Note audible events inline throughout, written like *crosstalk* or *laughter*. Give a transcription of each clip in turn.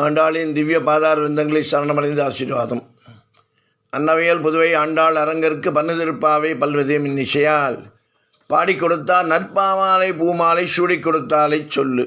ஆண்டாளின் திவ்ய பாதார் விந்தங்களை சரணமடைந்து ஆசீர்வாதம். அன்னவையல் புதுவை ஆண்டாள் அரங்கற்கு பன்னுதிருப்பாவை பல்வதியம் இந்நிசையால் பாடிக் கொடுத்தார் நற்பாமாலை பூமாலை சூடிக் கொடுத்தாலை சொல்லு.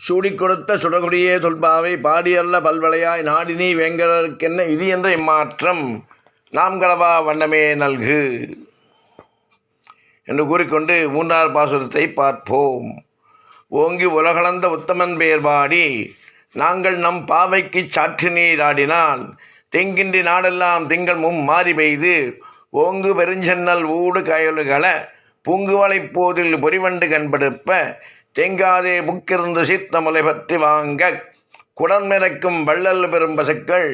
சூடிக் கொடுத்த சுடகுடியே தொல்பாவை பாடியல்ல பல்வளையாய் நாடினி வேங்கடருக்கென்ன விதி என்ற இம்மாற்றம் நாம் கலவா வண்ணமே நல்கு. என்று கூறிக்கொண்டு மூன்றார் பாசுரத்தை பார்ப்போம். ஓங்கி உலகளந்த உத்தமன் பெயர் பாடி நாங்கள் நம் பாவைக்கு சாற்று நீராடினால் தெங்கின்றி நாடெல்லாம் திங்கள் மும் மாறி பெய்து ஓங்கு பெருஞ்சன்னல் ஊடு கயலுகள பூங்குவளை போதில் பொறிவண்டு கண்படுப்ப தேங்காதே புக்கிருந்து சீத்தமலை பற்றி வாங்க குடன்மிறக்கும் வள்ளல் பெரும் பசுக்கள்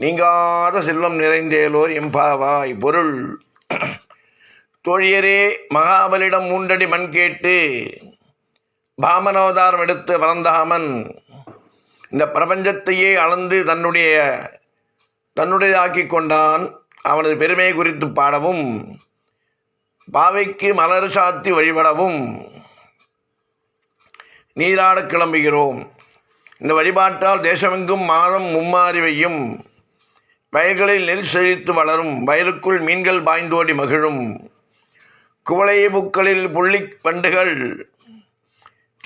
நீங்காத செல்வம் நிறைந்தேலோர் எம்பாவாய் பொருள். தோழியரே மகாபலிடம் மூன்றடி மண் கேட்டு பாமனவதாரம் எடுத்து பறந்தாமன் இந்த பிரபஞ்சத்தையே அளந்து தன்னுடைய தன்னுடையதாக்கி கொண்டான் அவனது பெருமை குறித்து பாடவும் பாவைக்கு மலர் சாத்தி வழிபடவும் நீராடக் கிளம்புகிறோம். இந்த வழிபாட்டால் தேசமெங்கும் மாதம் மும்மாறிவையும் வயல்களில் நெல் செழித்து வளரும். வயலுக்குள் மீன்கள் பாய்ந்தோடி மகிழும். குவளை புக்களில் புள்ளி பண்டுகள்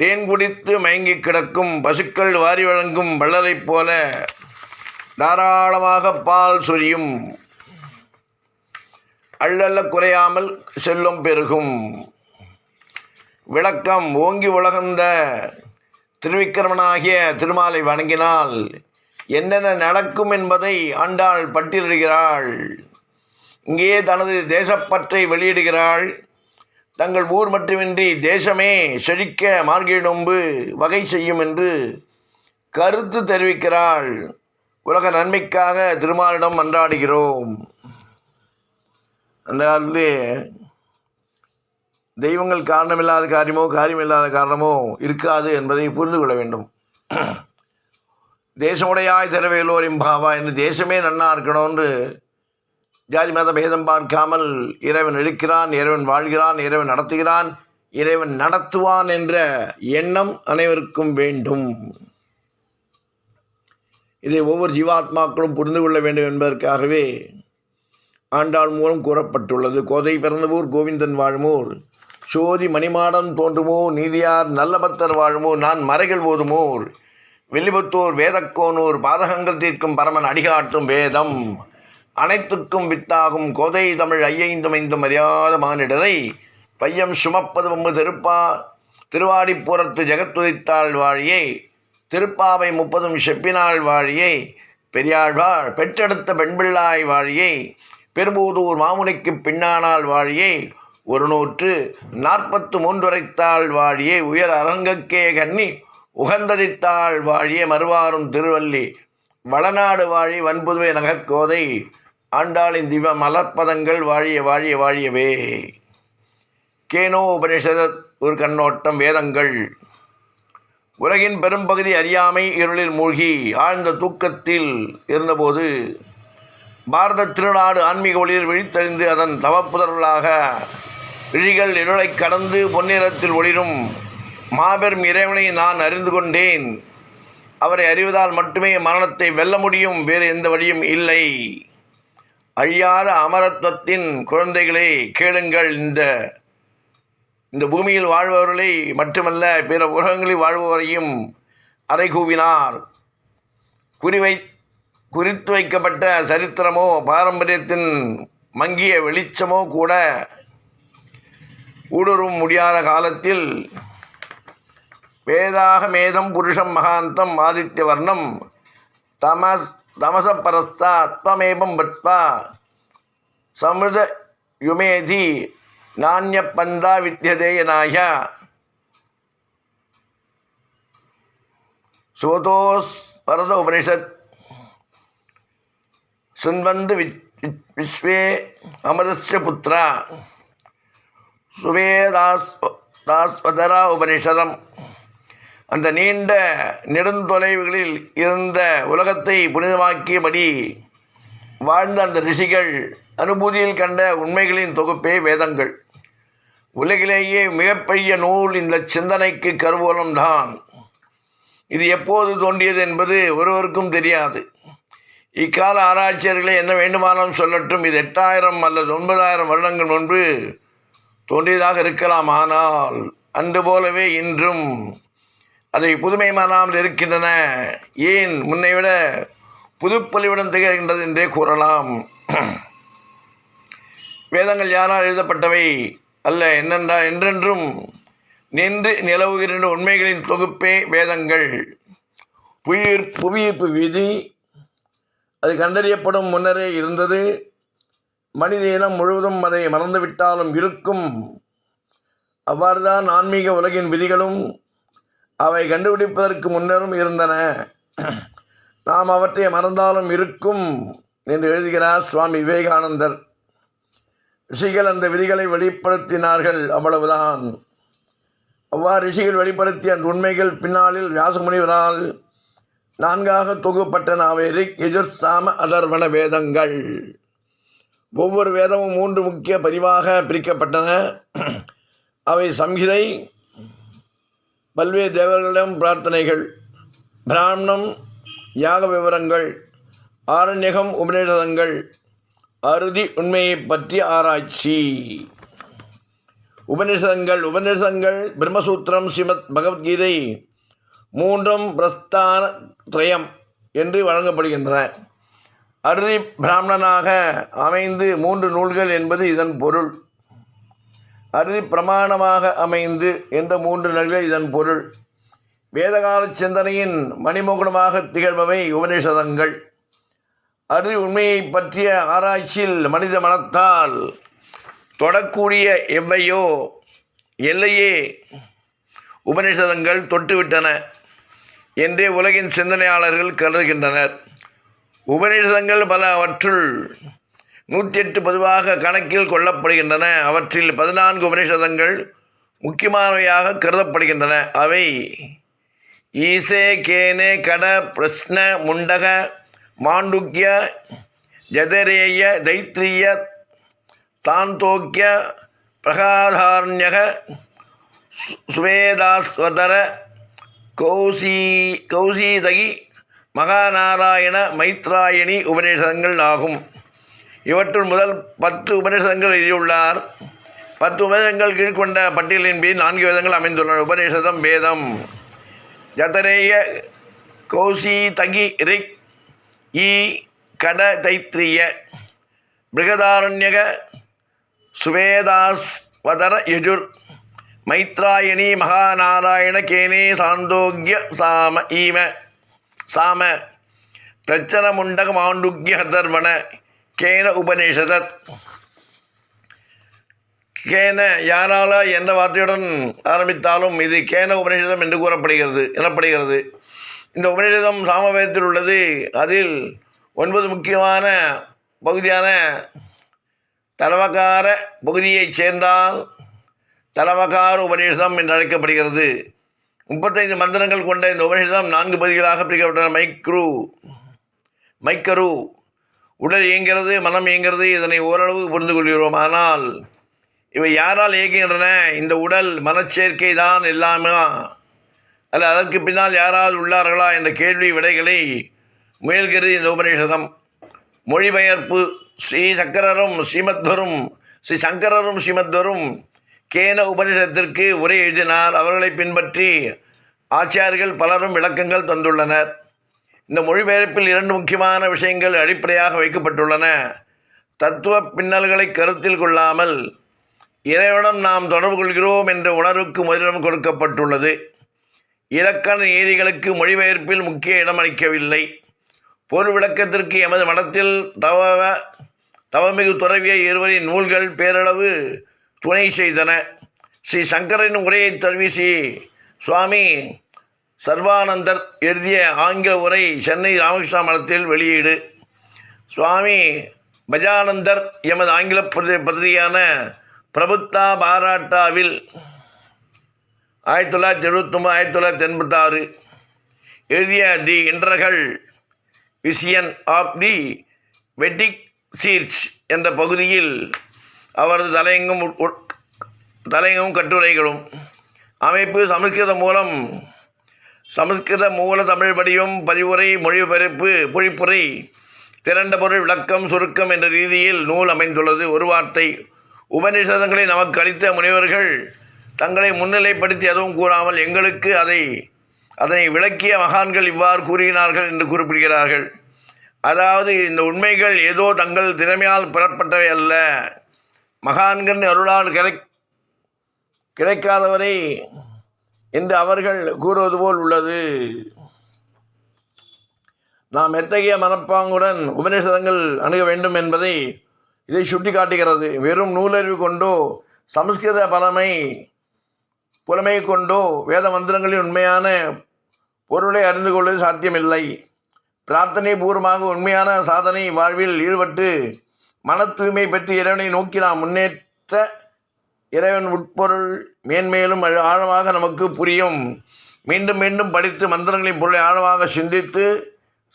தேன் குடித்து மயங்கி கிடக்கும் பசுக்கள் வாரி வழங்கும் வள்ளலைப் போல தாராளமாக பால் சொரியும். அள்ளல்ல குறையாமல் செல்லும் பெருகும். விளக்கம் ஓங்கி உலகந்த திருவிக்கிரமனாகிய திருமாலை வணங்கினால் என்னென்ன நடக்கும் என்பதை ஆண்டாள் பட்டியலிடுகிறாள். இங்கே தனது தேசப்பற்றை வெளியிடுகிறாள். தங்கள் ஊர் மட்டுமின்றி தேசமே செழிக்க மார்கழி நோன்பு வகை செய்யும் என்று கருத்து தெரிவிக்கிறாள். உலக நன்மைக்காக திருமாலிடம் மன்றாடுகிறோம் அந்த காலத்திலே தெய்வங்கள் காரணமில்லாத காரியமோ காரியமில்லாத காரணமோ இருக்காது என்பதை புரிந்து கொள்ள வேண்டும். *clears throat* தேசமுடையாய் திறவையிலோர் இம்பாவா என்று தேசமே நன்னா இருக்கணும்னு ஜாதி மத பேதம் பார்க்காமல் இறைவன் இருக்கிறான் இறைவன் வாழ்கிறான் இறைவன் நடத்துகிறான் இறைவன் நடத்துவான் என்ற எண்ணம் அனைவருக்கும் வேண்டும். இதை ஒவ்வொரு ஜீவாத்மாக்களும் புரிந்து கொள்ள வேண்டும் என்பதற்காகவே ஆண்டாள் மூலம் கூறப்பட்டுள்ளது. கோதை பிறந்தவூர் கோவிந்தன் வாழுமோர் சோதி மணிமாடம் தோன்றுமோ நீதியார் நல்ல பக்தர் வாழுமோ நான் மறைகள் ஓதுமோர் வெள்ளிபுத்தூர் வேதக்கோனூர் பாதகங்கள் தீர்க்கும் பரமன் அடிகாட்டும் வேதம். அனைத்துக்கும் வித்தாகும் கோதை தமிழ் ஐயைந்தும் ஐந்தும் அறியாத மானிடரை பையம் சுமப்பது வம்பு திருப்பா திருவாடிப்புறத்து ஜெகத்துதித்தாள் வாழியை. திருப்பாவை முப்பதும் செப்பினாள் வாழியை. பெரியாழ்வார் பெற்றெடுத்த பெண்பிள்ளாய் வாழியை. பெரும்பூதூர் மாமுனிக்கு பின்னானால் வாழியை. ஒரு நூற்று நாற்பத்து மூன்றுரைத்தாள் வாழியை. உயர் அரங்கக்கே கண்ணி உகந்ததித்தாள் வாழிய. மறுவாரும் திருவள்ளி வளநாடு வாழி வன்புதுவை நகர்கோதை. ஆண்டாளின் திவ மலர்ப்பதங்கள் வாழிய வாழிய வாழியவே. கேனோ உபனிஷத ஒரு கண்ணோட்டம் வேதங்கள். உலகின் பெரும்பகுதி அறியாமை இருளில் மூழ்கி ஆழ்ந்த தூக்கத்தில் இருந்தபோது பாரத திருநாடு ஆன்மீக ஒளியில் விழித்தறிந்து அதன் தவப்புதர்களாக விழிகள் இருளை கடந்து பொன்னிறத்தில் ஒளிரும் மாபெரும் இறைவனை நான் அறிந்து கொண்டேன். அவரை அறிவதால் மட்டுமே மரணத்தை வெல்ல முடியும் வேறு எந்த வழியும் இல்லை. அழியாத அமரத்துவத்தின் குழந்தைகளை கேளுங்கள். இந்த இந்த பூமியில் வாழ்பவர்களை மட்டுமல்ல பிற உலகங்களில் வாழ்பவரையும் அறை கூவினார் குறிவை குறித்து வைக்கப்பட்ட சரித்திரமோ பாரம்பரியத்தின் மங்கிய வெளிச்சமோ கூட ஊடுருவ முடியாத காலத்தில் வேதாக மேதம் புருஷம் மகாந்தம் ஆதித்ய வர்ணம் தமஸ் தமச பரஸ்தா தமேபம் பத்வா சமிருத யுமேதி நானிய பந்தா வித்தியதேயனாய சோதோஸ் பரத உபனிஷத். சுன்வந்து வித் விஸ்வே அமரஸ்ய புத்ரா. சுவேதாஸ் தாஸ்வதரா உபனிஷதம். அந்த நீண்ட நெடுந்தொலைவுகளில் இருந்த உலகத்தை புனிதமாக்கியபடி வாழ்ந்த அந்த ரிஷிகள் அனுபூதியில் கண்ட உண்மைகளின் தொகுப்பே வேதங்கள். உலகிலேயே மிகப்பெரிய நூல் இந்த சிந்தனைக்கு கருவூலம்தான் இது எப்போது தோன்றியது என்பது ஒருவருக்கும் தெரியாது. இக்கால ஆராய்ச்சியர்களை என்ன வேண்டுமானாலும் சொல்லட்டும் இது எட்டாயிரம் அல்லது ஒன்பதாயிரம் வருடங்கள் முன்பு தோன்றியதாக இருக்கலாம். ஆனால் அன்று போலவே இன்றும் அதை புதுமை மாறாமல் இருக்கின்றன. ஏன்? முன்னை விட புதுப்பொலிவுடன் திகழ்கின்றது என்றே கூறலாம். வேதங்கள் யாரால் எழுதப்பட்டவை? அல்ல என்னென்றா என்றென்றும் நின்று நிலவுகின்ற உண்மைகளின் தொகுப்பே வேதங்கள். புயிர் புவியீர்ப்பு விதி அது கண்டறியப்படும் முன்னரே இருந்தது. மனித இனம் முழுவதும் அதை மறந்துவிட்டாலும் இருக்கும். அவ்வாறுதான் ஆன்மீக உலகின் விதிகளும் அவை கண்டுபிடிப்பதற்கு முன்னரும் இருந்தன. நாம் அவற்றை மறந்தாலும் இருக்கும் என்று எழுதுகிறார் சுவாமி விவேகானந்தர். ரிஷிகள் அந்த விதிகளை வெளிப்படுத்தினார்கள் அவ்வளவுதான். அவ்வாறு ரிஷிகள் வெளிப்படுத்திய அந்த உண்மைகள் பின்னாளில் வியாசமுனிவரால் நான்காக தொகுப்பட்டன. அவை ரிக் எஜுர் சாம அதர்வன வேதங்கள். ஒவ்வொரு வேதமும் மூன்று முக்கிய பிரிவாக பிரிக்கப்பட்டன. அவை சம்ஹிதை பல்வேறு தேவர்களிடம் பிரார்த்தனைகள் பிராமணம் யாக விவரங்கள் ஆரண்யகம் உபநிடதங்கள் அறுதி உண்மையை பற்றிய ஆராய்ச்சி. உபநிஷதங்கள் உபநிஷதங்கள் பிரம்மசூத்திரம் ஸ்ரீமத் பகவத்கீதை மூன்றும் பிரஸ்தான திரயம் என்று வழங்கப்படுகின்றன. அறுதி பிராமணனாக அமைந்து மூன்று நூல்கள் என்பது இதன் பொருள். அறுதி பிரமாணமாக அமைந்து என்ற மூன்று நூல்கள் இதன் பொருள். வேதகால சிந்தனையின் மணிமகுடமாக திகழ்பவை உபநிஷதங்கள். அறி உண்மையை பற்றிய ஆராய்ச்சியில் மனித மனத்தால் தொடக்கூடிய எவ்வையோ எல்லையே உபநிஷதங்கள் தொட்டுவிட்டன என்றே உலகின் சிந்தனையாளர்கள் கருதுகின்றனர். உபநிஷதங்கள் பல அவற்றுள் நூற்றி எட்டு பொதுவாக கணக்கில் கொள்ளப்படுகின்றன. அவற்றில் பதினான்கு உபநிஷதங்கள் முக்கியமானவையாக கருதப்படுகின்றன. அவை ஈசே கேனே கட பிரஸ்ன முண்டக மாண்டுக்கிய ஜதரேய தைத்திரிய தாந்தோக்கிய பிரகாதாரண்யக சு- சுவேதாஸ்வதர கௌசி கௌசீதகி மகாநாராயண மைத்ராயணி உபநிஷதங்கள் ஆகும். இவற்றுள் முதல் பத்து உபநிஷதங்கள் எழுதியுள்ளார். பத்து உபநிஷதங்கள் கீழ்கொண்ட பட்டியலின்படி நான்கு விதங்கள் அமைந்துள்ளன. உபநிஷதம் வேதம். ஜதரேய கௌசீதகி ரிக் ஈ கட தைத்திரிய பிருகதாரண்யக சுவேதாஸ்வதர யஜுர் மைத்ராயணி மகாநாராயண கேனே சாந்தோக்கிய சாம ஈம சாம பிரச்சன முண்டக மாண்டுக்கிய கேன உபநிஷதத். கேன யாரால என்ற வார்த்தையுடன் ஆரம்பித்தாலும் இது கேன உபநிஷதம் என்று கூறப்படுகிறது எனப்படுகிறது. இந்த உபநிஷதம் சாமவேதத்தில் உள்ளது. அதில் ஒன்பது முக்கியமான பகுதியான தலவகார பகுதியைச் சேர்ந்தால் தலவகார உபநிஷதம் என்று அழைக்கப்படுகிறது. முப்பத்தைந்து மந்திரங்கள் கொண்ட இந்த உபநிஷதம் நான்கு பகுதிகளாக பிரிக்கப்பட்டன. மைக்ரு மைக்கரு. உடல் இயங்கிறது மனம் இயங்கிறது இதனை ஓரளவு புரிந்து கொள்கிறோம். ஆனால் இவை யாரால் இயங்குகின்றன? இந்த உடல் மனச்சேர்க்கை தான் எல்லாமே. அல்ல அதற்கு பின்னால் யாரால் உள்ளார்களா என்ற கேள்வி விடைகளை முயல்கிறது இந்த உபநிஷதம். மொழிபெயர்ப்பு ஸ்ரீ சக்கரரும் ஸ்ரீமத்வரும் ஸ்ரீ சங்கரரும் ஸ்ரீமத்வரும் கேன உபநிஷத்திற்கு உரை எழுதினார். அவர்களை பின்பற்றி ஆச்சாரியர்கள் பலரும் விளக்கங்கள் தந்துள்ளனர். இந்த மொழிபெயர்ப்பில் இரண்டு முக்கியமான விஷயங்கள் அடிப்படையாக வைக்கப்பட்டுள்ளன. தத்துவ பின்னல்களை கருத்தில் கொள்ளாமல் இறைவனம் நாம் தொடர்பு கொள்கிறோம் என்ற உணர்வுக்கு முதலிடம் கொடுக்கப்பட்டுள்ளது. இலக்கண நீதிகளுக்கு மொழிபெயர்ப்பில் முக்கிய இடமளிக்கவில்லை பொருள் விளக்கத்திற்கு எமது மடத்தில் தவ தவமிகு துறவிய இருவரின் நூல்கள் பேரளவு துணை செய்தன. ஸ்ரீ சங்கரின் உரையை தழுவி ஸ்ரீ சுவாமி சர்வானந்தர் எழுதிய ஆங்கில உரை சென்னை ராமகிருஷ்ணா மடத்தில் வெளியீடு. சுவாமி பஜானந்தர் எமது ஆங்கில பத்திரிகையான பிரபுத்தா பாராட்டாவில் ஆயிரத்தி தொள்ளாயிரத்தி எழுபத்தொம்பது ஆயிரத்தி தொள்ளாயிரத்தி எண்பத்தாறு எழுதிய தி இன்டர்கள் விசியன் ஆஃப் தி வெட்டிக் சீர்ச் என்ற பகுதியில் அவரது தலையங்கம் உட்- உட்- தலையங்கமும் கட்டுரைகளும் அமைப்பு சமஸ்கிருதம் மூலம் சமஸ்கிருத மூல தமிழ் வடிவம் பதிவுரை மொழிபெயர்ப்பு பொழிப்புரை திரண்ட பொருள் விளக்கம் சுருக்கம் என்ற ரீதியில் நூல் அமைந்துள்ளது. ஒரு வார்த்தை உபநிஷதங்களை நமக்கு அளித்த முனிவர்கள் தங்களை முன்னிலைப்படுத்தி எதுவும் கூறாமல் எங்களுக்கு அதை அதனை விளக்கிய மகான்கள் இவ்வாறு கூறுகிறார்கள் என்று குறிப்பிடுகிறார்கள். அதாவது இந்த உண்மைகள் ஏதோ தங்கள் திறமையால் பெறப்பட்டவை அல்ல. மகான்கள் அருளால் கிடை கிடைக்காதவரை என்று அவர்கள் கூறுவது போல் உள்ளது. நாம் எத்தகைய மனப்பாங்குடன் உபநிஷதங்கள் அணுக வேண்டும் என்பதை இதை சுட்டிக்காட்டுகிறது. வெறும் நூலறிவு கொண்டோ சமஸ்கிருத பலமை புலமை கொண்டோ வேத மந்திரங்களின் உண்மையான பொருளை அறிந்து கொள்வது சாத்தியமில்லை. பிரார்த்தனை பூர்வமாக உண்மையான சாதனை வாழ்வில் ஈடுபட்டு மன தூய்மை பெற்று இறைவனை நோக்கி நாம் முன்னேற்ற இறைவன் உட்பொருள் மேன்மேலும் ஆழமாக நமக்கு புரியும். மீண்டும் மீண்டும் படித்து மந்திரங்களின் பொருளை ஆழமாக சிந்தித்து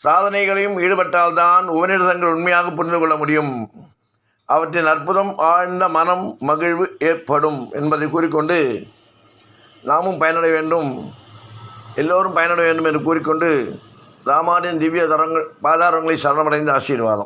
சாதனைகளையும் ஈடுபட்டால்தான் உபநிடதங்கள் உண்மையாக புரிந்து கொள்ள முடியும். அவற்றின் அற்புதம் ஆழ்ந்த மனம் மகிழ்வு ஏற்படும் என்பதை கூறிக்கொண்டு நாமும் பயனடைய வேண்டும். எல்லோரும் பயனடைய வேண்டும் என்று கூறிக்கொண்டு ராமானின் திவ்ய தரங்கள் பாதாரங்களை சரணமடைந்த ஆசீர்வாதம்.